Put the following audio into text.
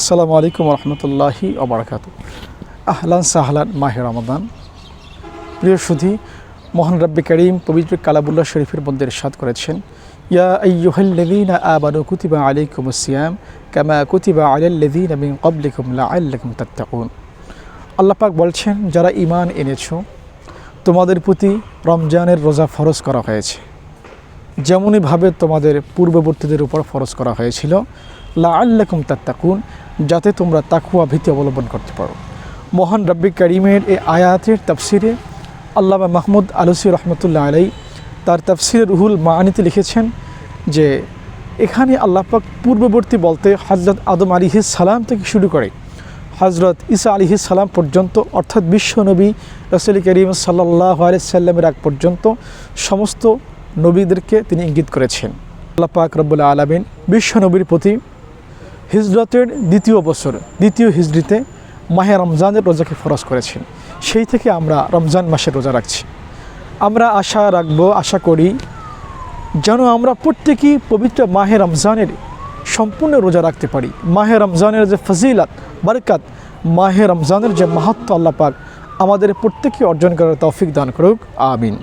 আসসালামু আলাইকুম রহমতুল্লাহি অবরাকাত আহলান সাহলান মাহে রমাদান। প্রিয় সুধী, মোহন রব্বি করিম পবিত্র কালাবুল্লাহ শরীফের মধ্যে ইরশাদ করেছেন, ইয়া আইয়ুহাল্লাযীনা আমানু কুতিবা আলাইকুমুস সিয়াম কামা কুতিবা আলাল্লাযীনা মিন ক্বাবলিকুম লাআল্লাকুম তাত্তাকুন আল্লাহ পাক বলছেন, যারা ঈমান এনেছো, তোমাদের প্রতি রমজানের রোজা ফরজ করা হয়েছে। যেমনইভাবে তোমাদের পূর্ববর্তীদের উপর ফরজ করা হয়েছিল লা আল্লাকুম তাত্তাকুন যাতে তোমরা তাকুয়া ভীতি অবলম্বন করতে পারো। মহান রব্বি করিমের এই আয়াতের তাফসিরে আল্লামা মাহমুদ আলসি রহমতুল্লাহ আলাই তার তাফসিরে রুহুল মাআনিতে লিখেছেন যে, এখানে আল্লাহ পাক পূর্ববর্তী বলতে হজরত আদম আলিহিস সালাম থেকে শুরু করে হজরত ইসা আলিহিস সালাম পর্যন্ত, অর্থাৎ বিশ্ব নবী রসুল করিম সাল্লাহ আলিয়াল্লামের আগ পর্যন্ত সমস্ত নবীদেরকে তিনি ইঙ্গিত করেছেন। আল্লাহ পাক রব্বুল্লা আলমিন বিশ্ব নবীর প্রতি হিজরতের দ্বিতীয় বছর, দ্বিতীয় হিজড়িতে মাহে রমজানের রোজাকে ফরজ করেছেন। সেই থেকে আমরা রমজান মাসে রোজা রাখছি। আমরা আশা রাখব, আশা করি যেন আমরা প্রত্যেকেই পবিত্র মাহে রমজানের সম্পূর্ণ রোজা রাখতে পারি। মাহে রমজানের যে ফজিলাত, বারকাত, মাহে রমজানের যে মাহাত্ম আল্লাহ পাক আমাদের প্রত্যেকে অর্জন করার তৌফিক দান করুক। আমিন।